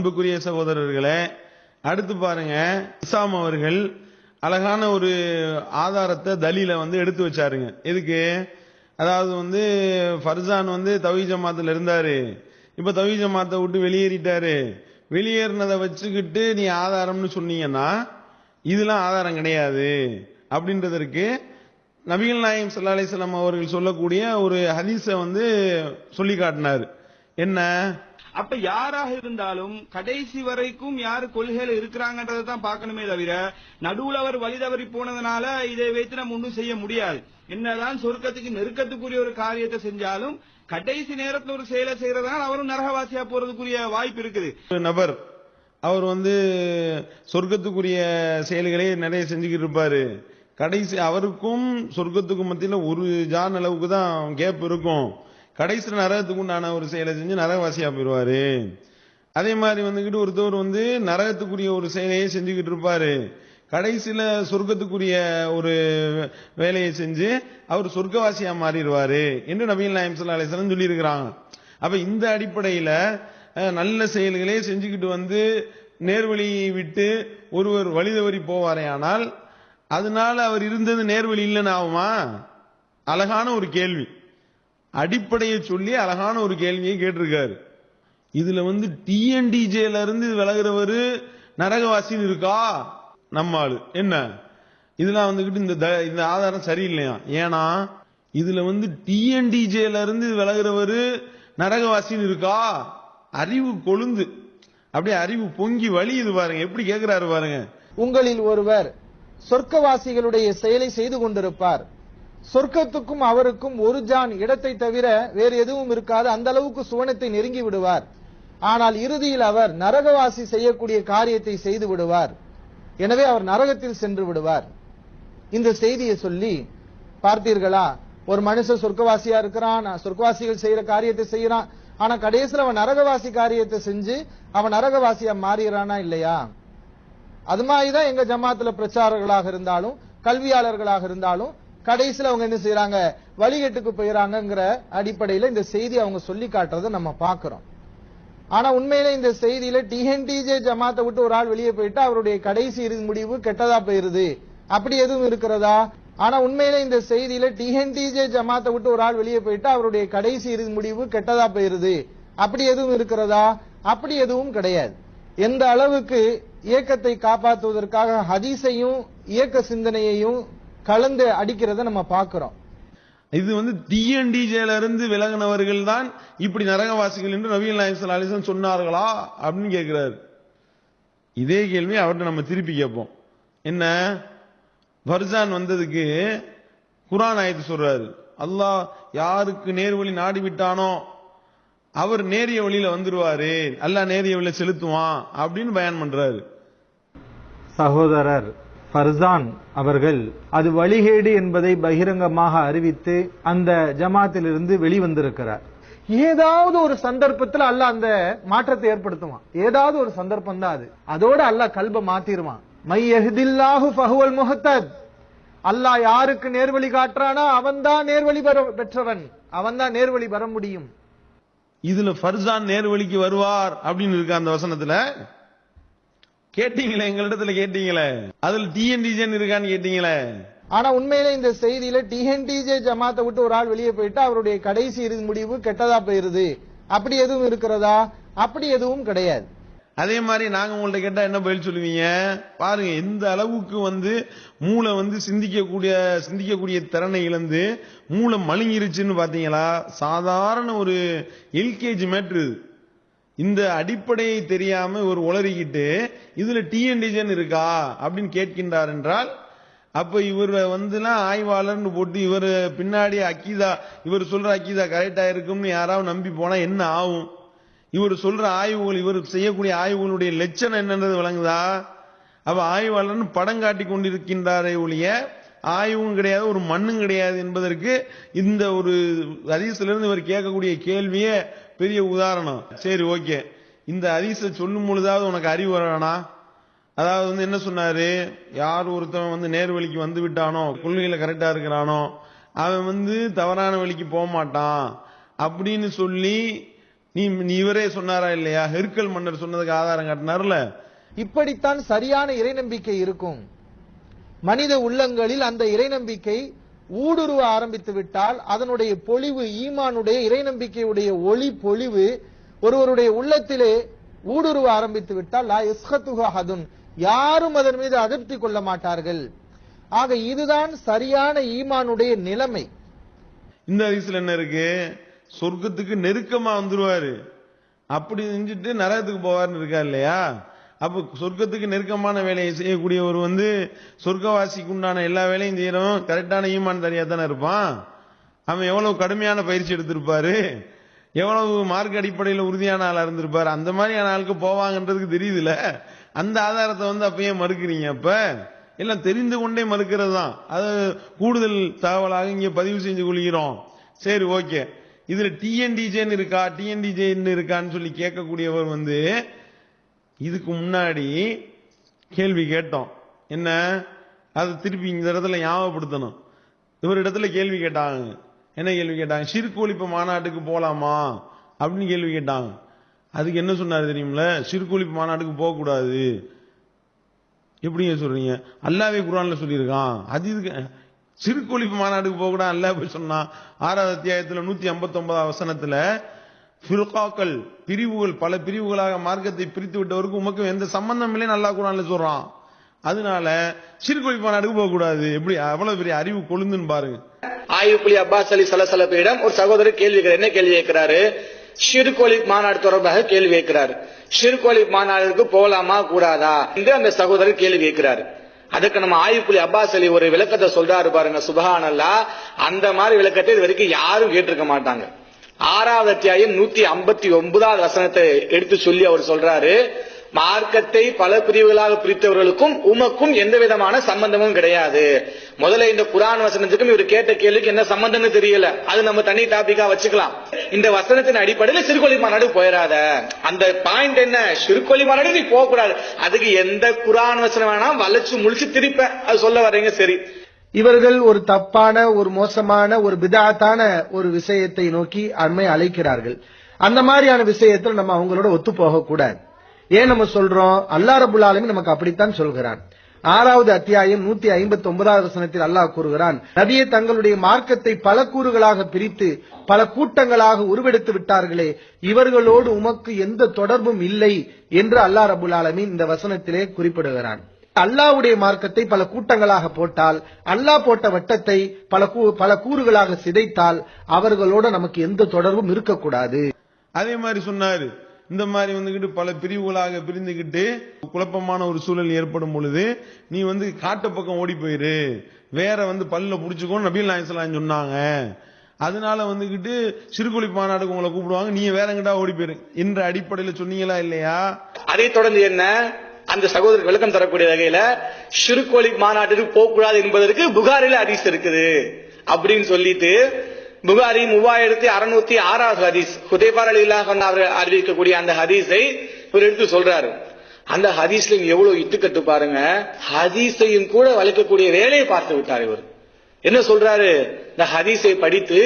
அன்புக்குரிய சகோதரர்களே அடுத்து பாருங்க இசாம் அவர்கள் அழகான ஒரு ஆதாரத்தை தலியில வந்து எடுத்து வச்சாருங்க. எதுக்கு? அதாவது வந்து ஃபர்சான் வந்து தவி ஜமாத்தில் இருந்தாரு. இப்ப தவி ஜமாத்தை விட்டு வெளியேறிட்டாரு. வெளியேறினதை வச்சுக்கிட்டு நீ ஆதாரம்னு சொன்னீங்கன்னா இதெல்லாம் ஆதாரம் கிடையாது. அப்படின்றதற்கு நபிகள் நாயகம் சல்லா அலிஸ்லாம் அவர்கள் சொல்லக்கூடிய ஒரு ஹதீஸை வந்து சொல்லி காட்டினார். என்ன? அப்ப யாராக இருந்தாலும் கடைசி வரைக்கும் யாரு கொள்கையில இருக்கிறாங்கன்றதை தான் பார்க்கணுமே தவிர நடுவுல அவர் வழி தவறி போனதுனால இதை வைத்து நம்ம ஒன்றும் செய்ய முடியாது. என்னதான் சொர்க்கத்துக்கு நெருக்கத்துக்குரிய ஒரு காரியத்தை செஞ்சாலும் கடைசி நேரத்தில் ஒரு செயலை செய்யறதுனால அவரும் நரகவாசியா போறதுக்குரிய வாய்ப்பு இருக்குது. ஒரு நபர் அவர் வந்து சொர்க்கத்துக்குரிய செயல்களை நிறைய செஞ்சுக்கிட்டு இருப்பாரு. கடைசி அவருக்கும் சொர்க்கத்துக்கும் மத்தியில ஒரு ஜான் அளவுக்கு தான் கேப் இருக்கும். கடைசியில் நரகத்துக்கு உண்டான ஒரு செயலை செஞ்சு நரகவாசியாக போயிடுவாரு அதே மாதிரி வந்துக்கிட்டு ஒருத்தவர் வந்து நரகத்துக்குரிய ஒரு செயலையே செஞ்சுக்கிட்டு இருப்பாரு. கடைசியில் சொர்க்கத்துக்குரிய ஒரு வேலையை செஞ்சு அவர் சொர்க்கவாசியாக மாறிடுவாரு என்று நபீல் நாயம் சல்லா அலிஸ்லாம் சொல்லியிருக்கிறாங்க. அப்போ இந்த அடிப்படையில் நல்ல செயல்களே செஞ்சுக்கிட்டு வந்து நேர்வழியை விட்டு ஒருவர் வழி தவறி போவாரேயானால் அதனால அவர் இருந்தது நேர்வழி இல்லைன்னு ஆகுமா? அழகான ஒரு கேள்வி. அடிப்படையை சொல்லி அழகான ஒரு கேள்வியை கேட்டிருக்காரு. இதுல வந்து டிஎன்டிஜேல இருந்து விலகிறவர் நரகவாசின்னு இருக்கா? நம்ம ஆளு. என்ன? இதெல்லாம் வந்துகிட்டு இந்த த- இந்த ஆதாரம் சரியில்லையா? ஏன்னா இதுல வந்து டிஎன்டிஜேல இருந்து விலகுறவரு நரகவாசின்னு இருக்கா? அறிவு கொழுந்து. அப்படியே அறிவு பொங்கி வழி இது பாருங்க. எப்படி கேக்குறாரு பாருங்க. உங்களில் ஒருவர் சொர்க்கவாசிகளுடைய செயலை செய்து கொண்டிருப்பார். சொர்க்கத்துக்கும் அவருக்கும் ஒரு ஜான் இடத்தை தவிர வேறு எதுவும் இருக்காது. அந்த அளவுக்கு சுவனத்தை நெருங்கி விடுவார். ஆனால் இறுதியில் அவர் நரகவாசி செய்யக்கூடிய காரியத்தை செய்து விடுவார். எனவே அவர் நரகத்தில் சென்று விடுவார். இந்த செய்தியை சொல்லி பார்த்தீர்களா? ஒரு மனுஷன் சொர்க்கவாசியா இருக்கிறான் சொர்க்கவாசிகள் செய்யற காரியத்தை செய்யறான் ஆனா கடைசியில் அவன் நரகவாசி காரியத்தை செஞ்சு அவன் நரகவாசியா மாறிடுறானா இல்லையா? அது மாதிரி தான் எங்க ஜமாத்துல பிரச்சாரர்களாக இருந்தாலும் கல்வியாளர்களாக இருந்தாலும் கடைசியில் அவங்க என்ன செய்யறாங்க வழிகட்டுக்கு போயிறாங்கிற அடிப்படையில் இந்த செய்தி அவங்க சொல்லி காட்டுறதை நம்ம பார்க்கிறோம். ஆனா உண்மையில இந்த செய்தியில டிஎன்டிஜே ஜமாத்தை விட்டு ஒரு ஆள் வெளியே போயிட்டு அவருடைய கடைசி இறுதி முடிவு கெட்டதா போயிருது. அப்படி எதுவும் இருக்கிறதா? ஆனா உண்மையில இந்த செய்தியில டிஎன்டிஜே ஜமாத்தை விட்டு ஒரு ஆள் வெளியே போயிட்டு அவருடைய கடைசி இறுதி முடிவு கெட்டதா போயிருது. அப்படி எதுவும் இருக்கிறதா? அப்படி எதுவும் கிடையாது. எந்த அளவுக்கு இயக்கத்தை காப்பாற்றுவதற்காக ஹதீஸையும் இயக்க சிந்தனையையும் கலந்து அடிக்கிறத நம்ம பார்க்கிறோம். இது வந்து டிஎன்டிஜேல இருந்து விலகினவர்கள் தான் இப்படி நரகவாசிகள் என்று நவீன் அலைஹி வஸல்லம் சொன்னார்களா அப்படின்னு கேட்கிறாரு. இதே கேள்வி அவர்கிட்ட நம்ம திருப்பி கேட்போம். என்ன? ஃபர்சான் வந்ததுக்கு குர்ஆன் ஆயத்து சொல்றாரு. அல்லாஹ் யாருக்கு நேர்வழி நாடி விட்டானோ அவர் நேரிய வழியில வந்துருவாரு. அல்லாஹ் நேரிய வழியில செலுத்துவான் அப்படின்னு பயன் பண்றாரு. சகோதரர் ஃபர்சான் அவர்கள் அது வழிகேடு என்பதை பகிரங்கமாக அறிவித்து அந்த ஜமாத்திலிருந்து வெளிவந்திருக்கிறார். ஏதாவது ஒரு சந்தர்ப்பத்துல அல்ல அந்த மாற்றத்தை ஏற்படுத்துவான். ஏதாவது ஒரு சந்தர்ப்பம் தான் அது. அதோட அல்லாஹ் கல்ப மாத்திருவான். மைஎஹ்தில்லாஹு ஃபஹுவல் முஹத்தத் அல்லாஹ் யாருக்கு நேர்வழி காட்டுறானா அவன்தான் நேர்வழி பெற பெற்றவன். அவன்தான் நேர்வழி பெற முடியும். இதுல ஃபர்சான் நேர்வழிக்கு வருவார் அப்படின்னு இருக்கு அந்த வசனத்துல கேட்டீங்களே எங்களிடத்துல கேட்டீங்களே? அதுல டிஎன்டிஜன் இருக்கான்னு கேட்டீங்களே? ஆனா உண்மையிலே இந்த செய்தியில டிஎன்டிஜே ஜமாத்தை விட்டு ஒரு ஆள் வெளியே போயிட்டு அவருடைய கடைசி இறுதி முடிவு கெட்டதா போயிருது. அப்படி எதுவும் இருக்கிறதா? அப்படி எதுவும் கிடையாது. அதே மாதிரி நாங்க உங்கள்ட்ட கேட்டா என்ன பதில் சொல்லுவீங்க? பாருங்க எந்த அளவுக்கு வந்து மூளை வந்து சிந்திக்கக்கூடிய சிந்திக்கக்கூடிய திறனை இழந்து மூளை மழுங்கிருச்சுன்னு பாத்தீங்களா? சாதாரண ஒரு எல்கேஜி மேட்ரு. இந்த அடிப்படையை தெரியாம ஒரு உளறிக்கிட்டு இதுல டிஎன்டிஜன் இருக்கா? அப்படின்னு கேட்கின்றார் என்றால் அப்ப இவர் வந்துலாம் ஆய்வாளர்னு போட்டு இவர் பின்னாடி அக்கீதா இவர் சொல்ற அக்கீதா கரெக்டா இருக்கும்னு யாராவது நம்பி போனா என்ன ஆகும்? இவர் சொல்ற ஆய்வுகள் இவர் செய்யக்கூடிய ஆய்வுகளுடைய லட்சணம் என்னன்றது விளங்குதா? அப்ப ஆய்வாளர்னு படம் காட்டி கொண்டிருக்கின்றாரே ஒழிய ஆய்வும் கிடையாது ஒரு மண்ணும் கிடையாது என்பதற்கு இந்த ஒரு ஹதீஸ்ல இருந்து இவர் கேட்கக்கூடிய கேள்வியே பெரிய உதாரணம். சரி ஓகே. இந்த ஹதீஸை சொல்லும் பொழுதாவது உனக்கு அறிவு வரவேணா அதாவது வந்து என்ன சொன்னாரு? யார் ஒருத்தவன் வந்து நேர் வழிக்கு வந்து விட்டானோ கொள்கையில கரெக்டா இருக்கிறானோ அவன் வந்து தவறான வழிக்கு போக மாட்டான் அப்படின்னு சொல்லி நீ நீ இவரே சொன்னாரா இல்லையா? ஹெர்கல் மன்னர் சொன்னதுக்கு ஆதாரம் காட்டினார்ல. இப்படித்தான் சரியான இறைநம்பிக்கை இருக்கும். மனித உள்ளங்களில் அந்த இறைநம்பிக்கை ஊடுருவ ஆரம்பித்து விட்டால் அதனுடைய பொழிவு ஈமானுடைய இறை நம்பிக்கையுடைய ஒளி பொழிவு ஒருவருடைய உள்ளத்திலே ஊடுருவ ஆரம்பித்து விட்டால் லா இஸ்ஹத்துஹு யாரும் அதன் மீது அதிருப்தி கொள்ள மாட்டார்கள். ஆக இதுதான் சரியான ஈமானுடைய நிலைமை. இந்த ஹதீஸ்ல என்ன இருக்கு? சொர்க்கத்துக்கு நெருக்கமா வந்துருவாரு. அப்படி செஞ்சுட்டு நரகத்துக்கு போவார்னு இருக்கா இல்லையா? அப்ப சொர்க்கத்துக்கு நெருக்கமான வேலையை செய்யக்கூடியவர் வந்து சொர்க்கவாசிக்கு உண்டான எல்லா வேலையும் செய்யறவன் கரெக்டான ஈமான் தனியாக தானே இருப்பான்? அவன் எவ்வளவு கடுமையான பயிற்சி எடுத்திருப்பாரு? எவ்வளவு மார்க் அடிப்படையில் உறுதியான ஆளா இருந்திருப்பாரு? அந்த மாதிரியான ஆளுக்கு போவாங்கன்றதுக்கு தெரியுதுல. அந்த ஆதாரத்தை வந்து அப்பயே மறுக்கிறீங்க அப்ப. எல்லாம் தெரிந்து கொண்டே மறுக்கிறது தான். அது கூடுதல் தகவலாக இங்க பதிவு செஞ்சு கொள்கிறோம். சரி ஓகே. இதுல டிஎன்டிஜேன்னு இருக்கா? டிஎன்டிஜேன்னு இருக்கான்னு சொல்லி கேட்கக்கூடியவர் வந்து இதுக்கு முன்னாடி கேள்வி கேட்டோம். என்ன? அது திருப்பி இந்த இடத்துல ஞாபகப்படுத்தணும். இவர் இடத்துல கேள்வி கேட்டாங்க. என்ன கேள்வி கேட்டாங்க? சிறுக்கு ஒழிப்பு மாநாட்டுக்கு போகலாமா அப்படின்னு கேள்வி கேட்டாங்க. அதுக்கு என்ன சொன்னார் தெரியுமில சிறுக்கு ஒழிப்பு மாநாட்டுக்கு போகக்கூடாது. எப்படிங்க சொல்றீங்க? அல்லாவே குரான்ல சொல்லியிருக்கான். அது இதுக்கு சிறுக்கு ஒழிப்பு மாநாட்டுக்கு போகக்கூடாது அல்லா அல்லாஹ் போய் சொன்னான். ஆறாவது அத்தியாயத்தில் நூற்றி ஐம்பத்தி வசனத்தில் ஃபிர்காக்கள் பிரிவுகள் பல பிரிவுகளாக மார்க்கத்தை பிரித்து விட்டவருக்கு உமக்கும் எந்த சம்பந்தம் இல்லை நல்லா குரான்ல சொல்றான். அதனால சிறுக்கு ஒழிப்பு போக கூடாது. எப்படி? அவ்வளவு பெரிய அறிவு கொழுந்துன்னு பாருங்க. ஆயுப்புலி அப்பாஸ் அலி சலசலப்பிடம் ஒரு சகோதரர் கேள்வி என்ன கேள்வி கேட்கிறாரு? சிறுகோழி மாநாடு தொடர்பாக கேள்வி கேட்கிறார். சிறுகோழி மாநாடுக்கு போகலாமா கூடாதா என்று அந்த சகோதரர் கேள்வி கேட்கிறார். அதுக்கு நம்ம ஆயுப்புலி அப்பாஸ் அலி ஒரு விளக்கத்தை சொல்றாரு பாருங்க. சுபஹானல்லா. அந்த மாதிரி விளக்கத்தை இது வரைக்கும் யாரும் கேட்டிருக்க மாட்டாங்க. ஆறாவது அத்தியாயம் நூத்தி ஐம்பத்தி ஒன்பதாவது வசனத்தை எடுத்து சொல்லி அவர் சொல்றாரு மார்க்கத்தை பல பிரிவுகளாக பிரித்தவர்களுக்கும் உமக்கும் எந்த விதமான சம்பந்தமும் கிடையாது. முதல்ல இந்த குரான் வசனத்துக்கும் இவர் கேட்ட கேள்விக்கு என்ன சம்பந்தம்னு தெரியல. அது நம்ம தனி டாபிக்கா வச்சுக்கலாம். இந்த வசனத்தின் அடிப்படையில் சிறுகொலி மாநாடு போயிடாத அந்த பாயிண்ட் என்ன? சிறுகொலி மாநாடு நீ போக கூடாது அதுக்கு எந்த குரான் வசனம் வேணாம் வளைச்சு முழிச்சு திருப்ப. அது சொல்ல வர்றீங்க சரி. இவர்கள் ஒரு தப்பான ஒரு மோசமான ஒரு விதாத்தான ஒரு விஷயத்தை நோக்கி அண்மை அழைக்கிறார்கள். அந்த மாதிரியான விஷயத்தில் நம்ம அவங்களோட ஒத்து போக கூடாது ஏன் நம்ம சொல்றோம்? அல்லா ரபுல் நமக்கு அப்படித்தான் சொல்கிறான். ஆறாவது அத்தியாயம் நூத்தி ஐம்பத்தி ஒன்பதாவது வசனத்தில் அல்லாஹ் கூறுகிறான் நபியை தங்களுடைய மார்க்கத்தை பல கூறுகளாக பிரித்து பல கூட்டங்களாக உருவெடுத்து விட்டார்களே இவர்களோடு உமக்கு எந்த தொடர்பும் இல்லை என்று அல்லாஹ் ரபுல் இந்த வசனத்திலே குறிப்பிடுகிறான். அல்லாஹ்வுடைய மார்க்கத்தை பல கூட்டங்களாக போட்டால் அல்லாஹ் போட்ட வட்டத்தை பல கூ- பல கூறுகளாக சிதைத்தால் அவர்களோட நமக்கு எந்த தொடர்பும் இருக்கக்கூடாது. அதே மாதிரி சொன்னாரு. இந்த மாதிரி வந்துகிட்டு பல பிரிவுகளாக பிரிந்துகிட்டு குழப்பமான ஒரு சூழல் ஏற்படும் பொழுது நீ வந்து காட்டு பக்கம் ஓடி போயிரு. வேற வந்து பல்ல புடிச்சுக்கோ நபீல் நாயசலாம் சொன்னாங்க. அதனால வந்துகிட்டு சிறுகுழி மாநாடுக்கு உங்களை கூப்பிடுவாங்க. நீங்க வேற எங்கிட்டா ஓடி போயிரு. என்ற அடிப்படையில சொன்னீங்களா இல்லையா? அதைத் தொடர்ந்து என்ன? அந்த சகோதரர் விளக்கம் தரக்கூடிய வகையில ஷிருக்கோலி மாநாட்டிற்கு போகக்கூடாது என்பதற்கு புகாரில ஹதீஸ் இருக்குது. அப்படின்னு சொல்லிட்டு புகாரி மூவாயிரத்தி அறுநூத்தி ஆறாவது ஹதீஸ் ஹுதேபார் அலி அவர்கள் அறிவிக்கக்கூடிய அந்த ஹதீஸை இவர் எடுத்து சொல்றாரு. அந்த ஹதீஸ்ல எவ்வளவு இட்டுக்கட்டு பாருங்க ஹதீஸையும் கூட வளைக்கக்கூடிய வேலையை பார்த்து விட்டார் இவர். என்ன சொல்றாரு? இந்த ஹதீஸை படித்து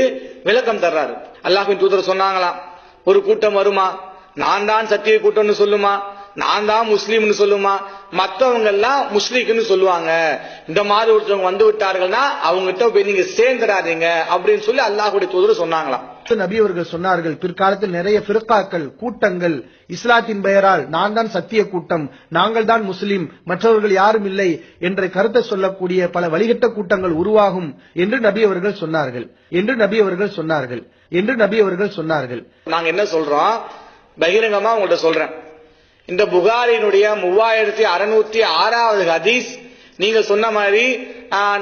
விளக்கம் தர்றாரு. அல்லாஹின் தூதர் சொன்னாங்களாம் ஒரு கூட்டம் வருமா? நான் தான் சத்திய கூட்டம்னு சொல்லுமா? நான் தான் முஸ்லீம்னு சொல்லுமா? மத்தவங்க எல்லாம் முஸ்லீக்குன்னு சொல்லுவாங்க. இந்த மாதிரி ஒருத்தவங்க வந்து விட்டார்கள்னா அவங்ககிட்ட போய் நீங்க சேர்ந்துடாதீங்க அப்படின்னு சொல்லி அல்லாஹ்வுடைய தூதர் சொன்னாங்களாம். நபி அவர்கள் சொன்னார்கள் பிற்காலத்தில் நிறைய பிறக்காக்கள் கூட்டங்கள் இஸ்லாத்தின் பெயரால் நான் தான் சத்திய கூட்டம் நாங்கள் தான் முஸ்லிம் மற்றவர்கள் யாரும் இல்லை என்ற கருத்தை சொல்லக்கூடிய பல வழிகட்ட கூட்டங்கள் உருவாகும் என்று நபி அவர்கள் சொன்னார்கள். என்று நபி அவர்கள் சொன்னார்கள். என்று நபி அவர்கள் சொன்னார்கள். நாங்க என்ன சொல்றோம்? பகிரங்கமா உங்கள்ட்ட சொல்றேன். இந்த புகாரினுடைய மூவாயிரத்தி அறுநூத்தி ஆறாவது ஹதீஸ் நீங்க சொன்ன மாதிரி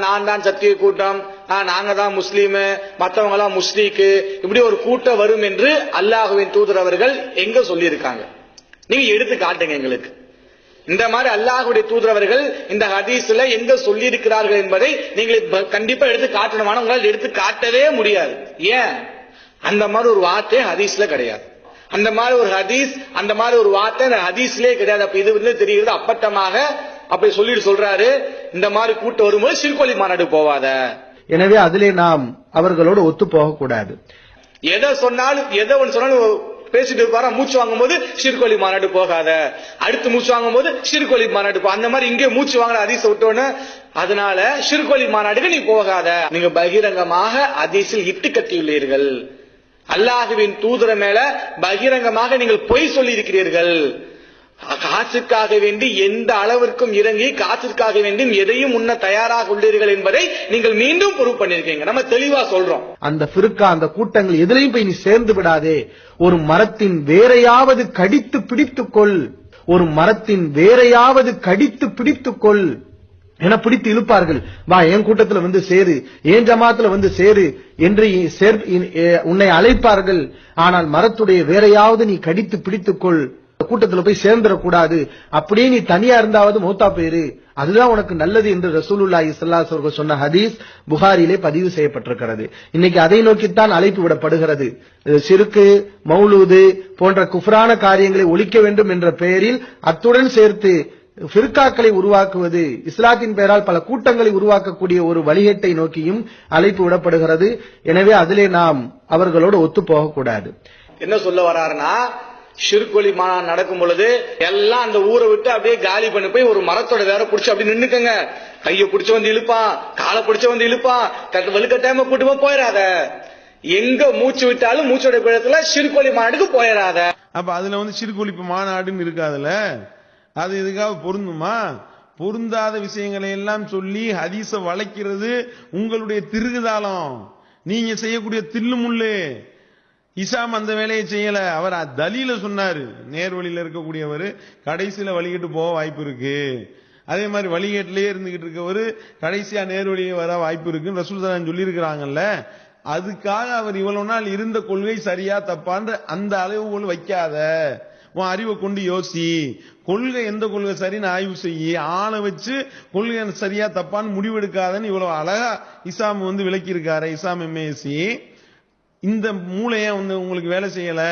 நான் தான் சத்திய கூட்டம் நாங்க தான் முஸ்லீமு மற்றவங்க எல்லாம் முஸ்லீக்கு இப்படி ஒரு கூட்டம் வரும் என்று அல்லாஹுவின் தூதர் அவர்கள் எங்க சொல்லியிருக்காங்க? நீங்க எடுத்து காட்டுங்க எங்களுக்கு. இந்த மாதிரி அல்லாஹுடைய தூதரவர்கள் இந்த ஹதீஸ்ல எங்க சொல்லி இருக்கிறார்கள் என்பதை நீங்கள் கண்டிப்பா எடுத்து காட்டணுமான உங்களால் எடுத்து காட்டவே முடியாது. ஏன்? அந்த மாதிரி ஒரு வார்த்தை ஹதீஸ்ல கிடையாது. அந்த மாதிரி ஒரு ஹதீஸ் அந்த மாதிரி ஒரு வார்த்தை அந்த ஹதீஸ்லயே கிடையாது. அப்ப இது வந்து தெரிகிறது அப்பட்டமாக. அப்படி சொல்லிட்டு சொல்றாரு இந்த மாதிரி கூட்டம் வரும்போது சிறுகோழி மாநாடு போவாத. எனவே அதிலே நாம் அவர்களோடு ஒத்து போக கூடாது எதை சொன்னாலும் எதை ஒன்று சொன்னாலும் பேசிட்டு இருப்பாரா? மூச்சு வாங்கும்போது ஷிர்கோலி மாநாடு போகாத. அடுத்து மூச்சு வாங்கும்போது ஷிர்கோலி மாநாடு போ. அந்த மாதிரி இங்கே மூச்சு வாங்குற அதிச விட்டோன்னு அதனால ஷிர்கோலி மாநாடுக்கு நீ போகாத. நீங்க பகிரங்கமாக அதிசில் இட்டு கட்டியுள்ளீர்கள். அல்லாஹுவின் தூதர மேல பகிரங்கமாக நீங்கள் பொய் சொல்லி இருக்கிறீர்கள் காசுக்காக வேண்டி எந்த அளவிற்கும் இறங்கி காசுக்காக வேண்டி எதையும் உண்ண தயாராக உள்ளீர்கள் என்பதை நீங்கள் மீண்டும் ப்ரூவ் பண்ணிருக்கீங்க நம்ம தெளிவா சொல்றோம். அந்த ஃபிருக்கா அந்த கூட்டங்கள் எதிலையும் போய் நீ சேர்ந்து விடாதே. ஒரு மரத்தின் வேறையாவது கடித்து பிடித்துக்கொள். ஒரு மரத்தின் வேறையாவது கடித்து பிடித்துக்கொள். என பிடித்து இழுப்பார்கள். வா என் கூட்டத்துல வந்து சேரு என் ஜமாத்துல வந்து சேரு என்று சேர்- உன்னை அழைப்பார்கள். ஆனால் மரத்துடைய வேறையாவது நீ கடித்து பிடித்துக்கொள். கூட்டத்துல போய் சேர்ந்துடக்கூடாது. அப்படியே நீ தனியா இருந்தாவது மூத்தா போயிரு. அதுதான் உனக்கு நல்லது என்று ரசூலுல்லா ஸல்லல்லாஹு அவர்கள் சொன்ன ஹதீஸ் புகாரிலே பதிவு செய்யப்பட்டிருக்கிறது. இன்னைக்கு அதை நோக்கித்தான் அழைப்பு விடப்படுகிறது. சிறுக்கு மௌலூது போன்ற குஃப்ரான காரியங்களை ஒழிக்க வேண்டும் என்ற பெயரில் அத்துடன் சேர்த்து ஃபிர்காக்களை உருவாக்குவது இஸ்லாத்தின் பெயரால் பல கூட்டங்களை உருவாக்கக்கூடிய ஒரு வழிகேட்டை நோக்கியும் அழைப்பு விடப்படுகிறது. எனவே அதிலே நாம் அவர்களோடு ஒத்து போகக்கூடாது. என்ன சொல்ல வராருன்னா ஷிர்கொலி மாநாடு நடக்கும் பொழுது எல்லாம் அந்த ஊரை விட்டு அப்படியே காலி பண்ணி போய் ஒரு மரத்தோட வேற புடிச்சு அப்படி நின்னுக்கங்க. கைய புடிச்சு வந்து இழுப்பான் காலை புடிச்சு வந்து இழுப்பான் கட்டு வலுக்கட்டாம கூட்டு போய் போயிடாத. எங்க மூச்சு விட்டாலும் மூச்சோட பிழத்துல ஷிர்கொலி மாநாடுக்கு போயிடாத. அப்ப அதுல வந்து சிறுகொழிப்பு மாநாடுன்னு இருக்காதுல அது இதுக்காக பொருந்துமா? பொருந்தாத விஷயங்களை எல்லாம் சொல்லி ஹதீஸ வளைக்கிறது உங்களுடைய திருகுதாளம் நீங்க செய்யக்கூடிய தில்லுமுள்ளு இசாம் அந்த வேலையை செய்யல. அவர் தலியில சொன்னாரு. நேர்வழியில இருக்கக்கூடியவர் கடைசியில வழிகிட்டு போக வாய்ப்பு இருக்கு. அதே மாதிரி வழிகேட்டிலேயே இருந்துகிட்டு இருக்கவர் கடைசியா நேர்வழியே வர வாய்ப்பு இருக்குன்னு ரசூல் சொல்லியிருக்கிறாங்கல்ல. அதுக்காக அவர் இவ்வளவு நாள் இருந்த கொள்கை சரியா தப்பான்ற அந்த அளவுகோல் வைக்காத. உன் அறிவை கொண்டு யோசி. கொள்கை எந்த கொள்கை சரின்னு ஆய்வு செய்யி ஆளை வச்சு கொள்கை சரியா தப்பான்னு முடிவெடுக்காதன்னு இவ்வளவு அழகா இசாம் வந்து விளக்கியிருக்காரு இசாம் எம்ஏசி இந்த மூளைய வந்து உங்களுக்கு வேலை செய்யல?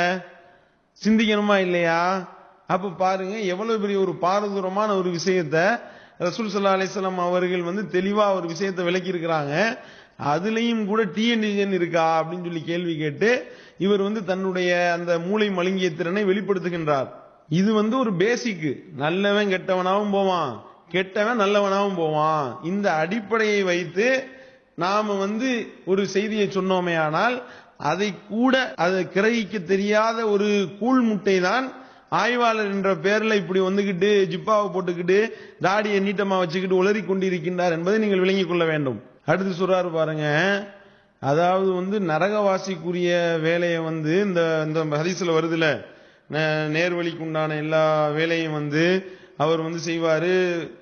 சிந்திக்கணுமா இல்லையா? அப்ப பாருங்க எவ்வளவு பெரிய ஒரு பாரதூரமான ஒரு விஷயத்த ரசூல் சல்லா அலிஸ்லாம் அவர்கள் வந்து தெளிவா ஒரு விஷயத்தை விளக்கி இருக்கிறாங்க அதுலேயும் கூட டிஎன்டிஜன் இருக்கா அப்படின்னு சொல்லி கேள்வி கேட்டு இவர் வந்து தன்னுடைய அந்த மூளை மழுங்கிய திறனை வெளிப்படுத்துகின்றார். இது வந்து ஒரு பேசிக்கு நல்லவன் கெட்டவனாகவும் போவான். கெட்டவன் நல்லவனாகவும் போவான். இந்த அடிப்படையை வைத்து நாம வந்து ஒரு செய்தியை சொன்னோமேயானால் அதை கூட அதை கிரகிக்க தெரியாத ஒரு கூழ் முட்டை தான் ஆய்வாளர் என்ற பெயரில் இப்படி வந்துகிட்டு ஜிப்பாவை போட்டுக்கிட்டு தாடியை நீட்டமாக வச்சுக்கிட்டு உளறி கொண்டிருக்கின்றார் என்பதை நீங்கள் விளங்கிக் கொள்ள வேண்டும். அடுத்து சொல்றாரு பாருங்க. அதாவது வந்து நரகவாசிக்குரிய வேலையை வந்து இந்த இந்த ஹதீஸ்ல வருதுல. நேர்வழிக்கு உண்டான எல்லா வேலையும் வந்து அவர் வந்து செய்வார்.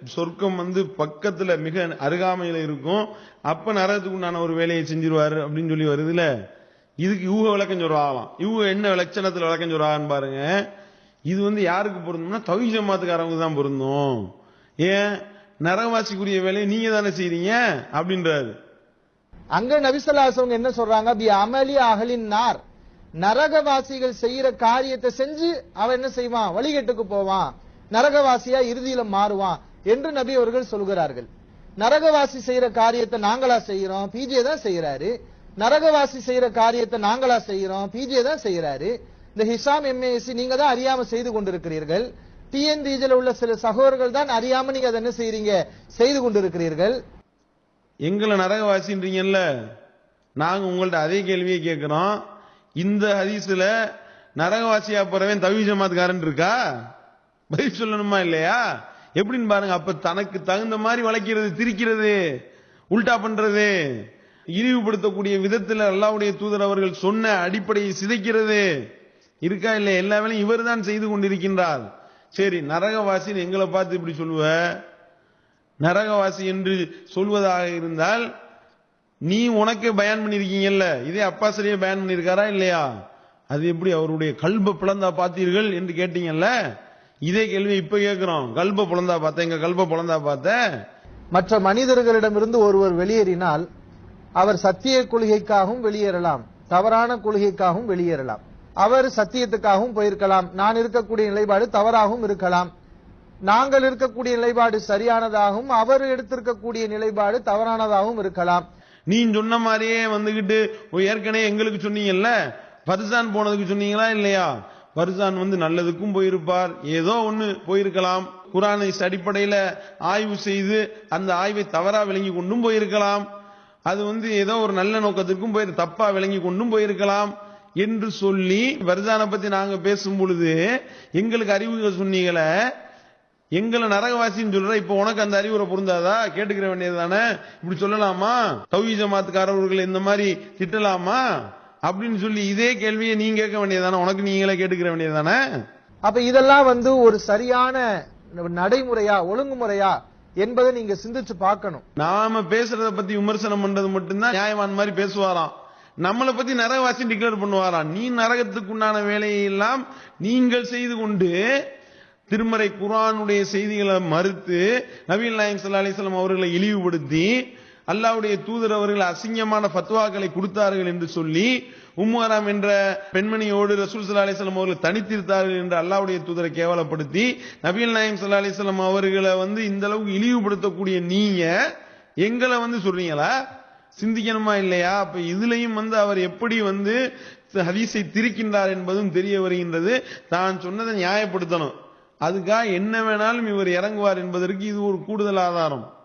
சொர்க்கம் வந்து பக்கத்தில் மிக அருகாமையில் இருக்கும். அப்போ நரகத்துக்கு உண்டான ஒரு வேலையை செஞ்சிருவார் அப்படின்னு சொல்லி வருதுல. இதுக்கு இவங்க விளக்கம் சொல்றாங்களாம். இவங்க என்ன லட்சணத்துல விளக்கம் சொல்றாங்கன்னு பாருங்க. இது வந்து யாருக்கு பொருந்தோம்னா தவி ஜமாத்துக்காரவங்க தான் பொருந்தும். ஏன்? நரகவாசிக்குரிய வேலையை நீங்க தானே செய்றீங்க? அப்படின்றாரு. அங்க நபிசல்லாசவங்க என்ன சொல்றாங்க? பி அமலி அகலின் நார். நரகவாசிகள் செய்யற காரியத்தை செஞ்சு அவன் என்ன செய்வான்? வழிகட்டுக்கு போவான். நரகவாசியா இறுதியில மாறுவான் என்று நபி அவர்கள் சொல்கிறார்கள். நரகவாசி செய்யற காரியத்தை நாங்களா செய்யறோம் பிஜே தான் செய்யறாரு. நரகவாசி செய்யற காரியத்தை நாங்களா செய்யறோம் பிஜே தான் செய்யறாரு. இந்த ஹிசாம் எம்ஏஎஸ்சி நீங்க தான் அறியாம செய்து கொண்டிருக்கிறீர்கள். டிஎன்டிஜில உள்ள சில சகோதரர்கள் தான் அறியாம நீங்க அதை என்ன செய்யறீங்க செய்து கொண்டிருக்கிறீர்கள். எங்களை நரகவாசின்றீங்கல்ல? நாங்க உங்கள்ட்ட அதே கேள்வியை கேட்கிறோம். இந்த ஹதீஸ்ல நரகவாசியா போறவன் தவி ஜமாத்காரன் இருக்கா? பதில் சொல்லணுமா இல்லையா? எப்படின்னு பாருங்க அப்ப தனக்கு தகுந்த மாதிரி வளைக்கிறது திரிக்கிறது உல்டா பண்றது இழிவுபடுத்தக்கூடிய விதத்துல அல்லாவுடைய தூதர் அவர்கள் சொன்ன அடிப்படையை சிதைக்கிறது. இருக்கா இல்லையா? எல்லா வேலையும் இவர் தான் செய்து கொண்டிருக்கின்றார். சரி நரகவாசின்னு எங்களை பார்த்து இப்படி சொல்லுவ? நரகவாசி என்று சொல்வதாக இருந்தால் நீ உனக்கே பயன் பண்ணிருக்கீங்கல்ல இதே அப்பா சரியா பயன் பண்ணியிருக்காரா இல்லையா? அது எப்படி அவருடைய கல்ப பிளந்தா பார்த்தீர்கள் என்று கேட்டீங்கல்ல? இதே கேள்வி இப்ப கேட்கிறோம். கல்ப பிளந்தா பார்த்தேன் எங்க கல்ப பிளந்தா பார்த்த? மற்ற மனிதர்களிடமிருந்து ஒருவர் வெளியேறினால் அவர் சத்திய கொள்கைக்காகவும் வெளியேறலாம் தவறான கொள்கைக்காகவும் வெளியேறலாம். அவர் சத்தியத்துக்காகவும் போயிருக்கலாம். நான் இருக்கக்கூடிய நிலைப்பாடு தவறாகவும் இருக்கலாம். நாங்கள் இருக்கக்கூடிய நிலைப்பாடு சரியானதாகவும் அவர் எடுத்திருக்கக்கூடிய நிலைப்பாடு தவறானதாகவும் இருக்கலாம். நீ சொன்ன மாதிரியே வந்துகிட்டு ஏற்கனவே எங்களுக்கு சொன்னீங்கல்ல? பரிசான் போனதுக்கு சொன்னீங்களா இல்லையா? பரிசான் வந்து நல்லதுக்கும் போயிருப்பார். ஏதோ ஒண்ணு போயிருக்கலாம். குரானை அடிப்படையில ஆய்வு செய்து அந்த ஆய்வை தவறா விளங்கி கொண்டும் போயிருக்கலாம். அது வந்து ஏதோ ஒரு நல்ல நோக்கத்திற்கும் போய் தப்பா விளங்கி கொண்டும் போயிருக்கலாம். என்று சொல்லி பர்சானை பத்தி நாங்க பேசும் பொழுது எங்களுக்கு அறிவுரை சொன்னீங்களே எங்களை நரகவாசின்னு சொல்ற இப்ப உனக்கு அந்த அறிவுரை பொருந்தாதா? கேட்டுக்கிற வேண்டியது தானே? இப்படி சொல்லலாமா? தௌஹி ஜமாத்துக்காரர்கள் இந்த மாதிரி திட்டலாமா? அப்படின்னு சொல்லி இதே கேள்வியை நீங்க கேட்க வேண்டியதானே உனக்கு நீங்களே கேட்டுக்கிற வேண்டியதானே அப்ப இதெல்லாம் வந்து ஒரு சரியான நடைமுறையா ஒழுங்குமுறையா என்பதை நீங்க சிந்திச்சு பார்க்கணும். நாம பேசுறத பத்தி விமர்சனம் பண்றது மட்டும்தான் நியாயமான மாதிரி பேசுவாராம். நம்மளை பத்தி நரகவாசி டிக்ளேர் பண்ணுவாராம் நீ நரகத்துக்குண்டான வேலையை எல்லாம் நீங்கள் செய்து கொண்டு திருமறை குரானுடைய செய்திகளை மறுத்து நவீன் நாயம் சல்லா அலிஸ்லாம் அவர்களை இழிவுபடுத்தி அல்லாவுடைய தூதர் அவர்கள் அசிங்கமான ஃபத்வாக்களை கொடுத்தார்கள் என்று சொல்லி உம்மாராம் என்ற பெண்மணியோடு ரசூல் சல்லா அலிஸ்லாம் அவர்கள் தனித்திருத்தார்கள் என்று அல்லாவுடைய தூதரை கேவலப்படுத்தி நபீல் நாயம் சல்லா அலிஸ்லாம் அவர்களை வந்து இந்த அளவுக்கு இழிவுபடுத்தக்கூடிய நீங்க எங்களை வந்து சொல்றீங்களா? சிந்திக்கணுமா இல்லையா? அப்ப இதுலயும் வந்து அவர் எப்படி வந்து ஹதீஸை திரிக்கின்றார் என்பதும் தெரிய வருகின்றது. தான் சொன்னதை நியாயப்படுத்தணும். அதுக்காக என்ன வேணாலும் இவர் இறங்குவார் என்பதற்கு இது ஒரு கூடுதல் ஆதாரம்.